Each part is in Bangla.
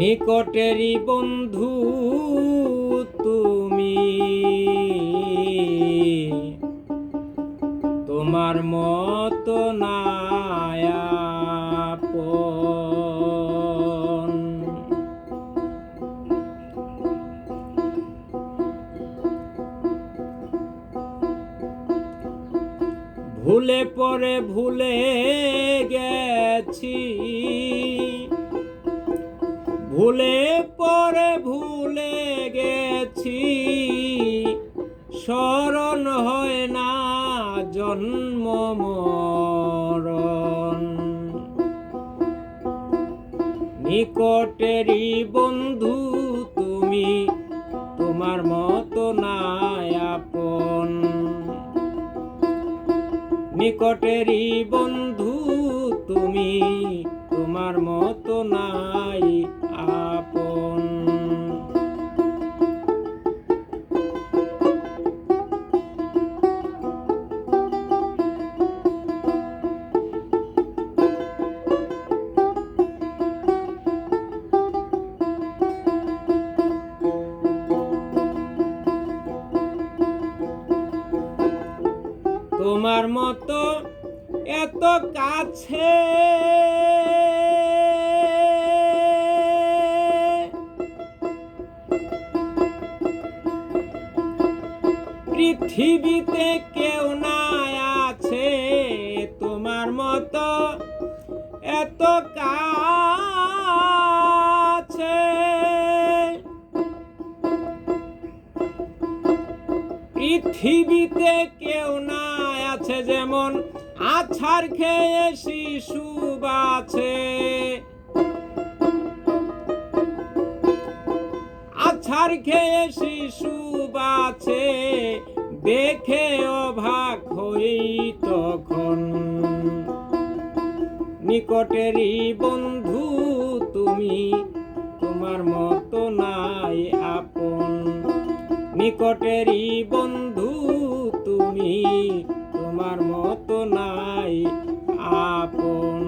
নিকটেরই বন্ধু তুমি। তোমার মতো নায়াপন। ভুলে পরে ভুলে গেছি। ভুলে পরে ভুলে গেছি। স্মরণ হয় না জন্ম মরণ। নিকটেরই বন্ধু তুমি, তোমার মতো নাই আপন। নিকটেরই বন্ধু তোমার মতো এত কাছে। পৃথিবীতে কেউ না আছে তোমার মতো এত কাছে। পৃথিবীতে আছে যেমন আছার খেয়ে শিশু বাছে। আছাড় খেয়ে শিশু বাছে, দেখে অবাক হই তখন। নিকটেরই বন্ধু তুমি, তোমার মতো নাই আপন। নিকটেরই বন্ধু তুমি তোমার মতো নাই আপন।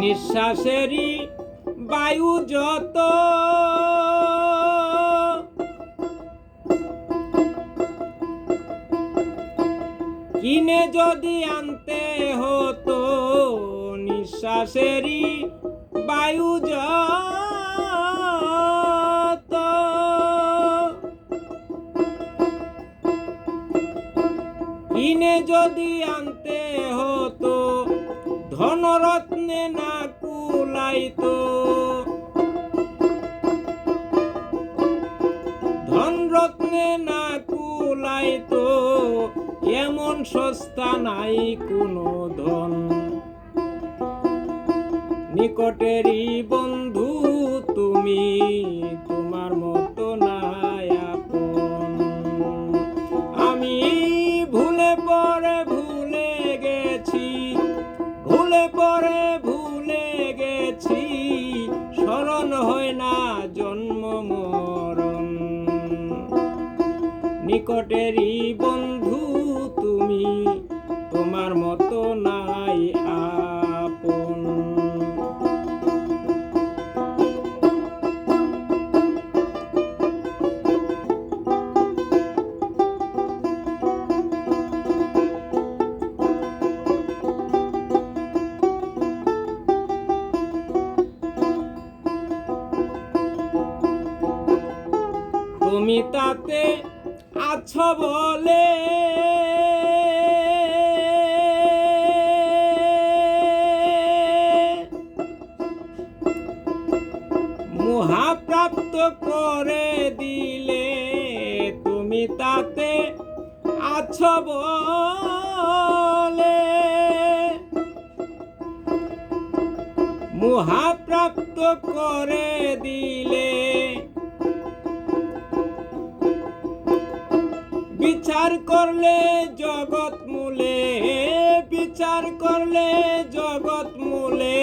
নিঃশ্বাসেরই বায়ু যত। কিনে যদি আনতে হতো, নিঃশ্বাসেরই বায়ু যত। কিনে যদি আনতে হতো, ধনরত্নে না কুলাইতো ধনরত্নে না কুলাইতো এমন সস্তা নাই কোনো ধন। নিকটেরই বন্ধু তুমি নিকটেরই বন্ধু তুমি তোমার মতো নাই আপন। তুমি তাতে আছো বলে। মহাপ্রাপ্ত করে দিলে তুমি তাতে আছো বলে। মহাপ্রাপ্ত করে দিলে বিচার করলে জগৎ মূলে, বিচার করলে জগৎ মূলে,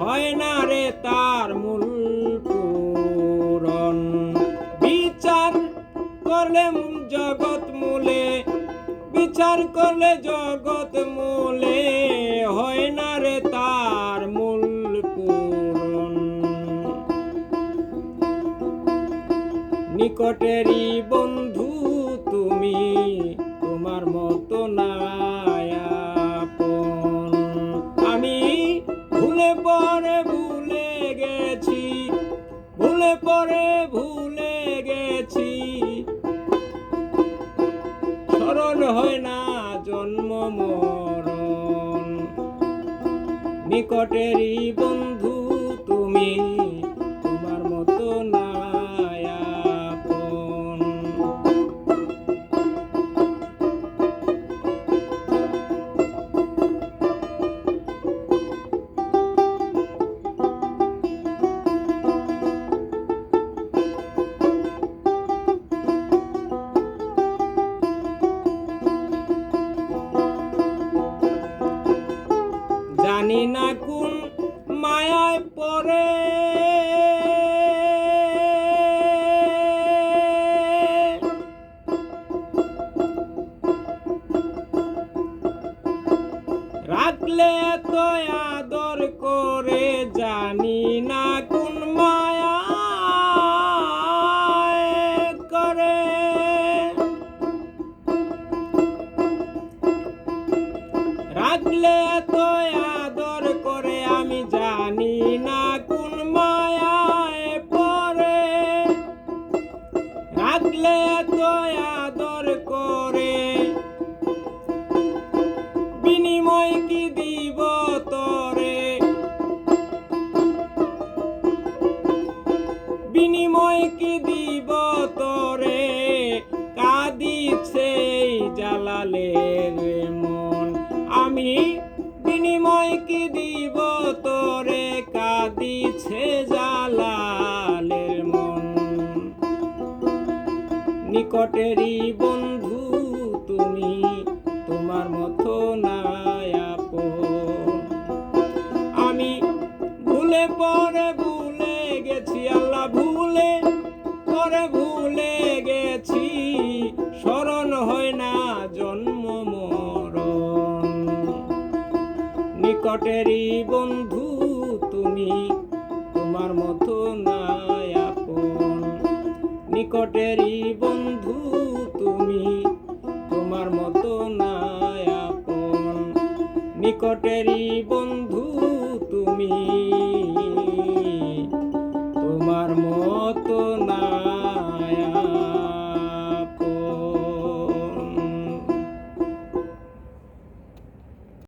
হয় না রে তার মূল পূরণ। বিচার করলে জগৎ মূলে, বিচার করলে জগৎ মূলে, হয় না রে তার মূল পূরণ। নিকটেরই পরে ভুলে গেছি, ভুলে পরে ভুলে গেছি। স্মরণ হয় না জন্ম মরণ। নিকটেরই বন্ধু তুমি। রাখলে তো আদর করে। নিকটেরই বন্ধু তুমি, তোমার মতো নায়াপন আমি ভুলে পরে ভুলে গেছি, আল্লাহ ভুলে পরে ভুলে গেছি, স্মরণ হয় না জন্ম মরণ। নিকটেরই বন্ধু তুমি নিকটেরই বন্ধু তুমি তোমার মতো নায়াপন। নিকটেরই বন্ধু তুমি।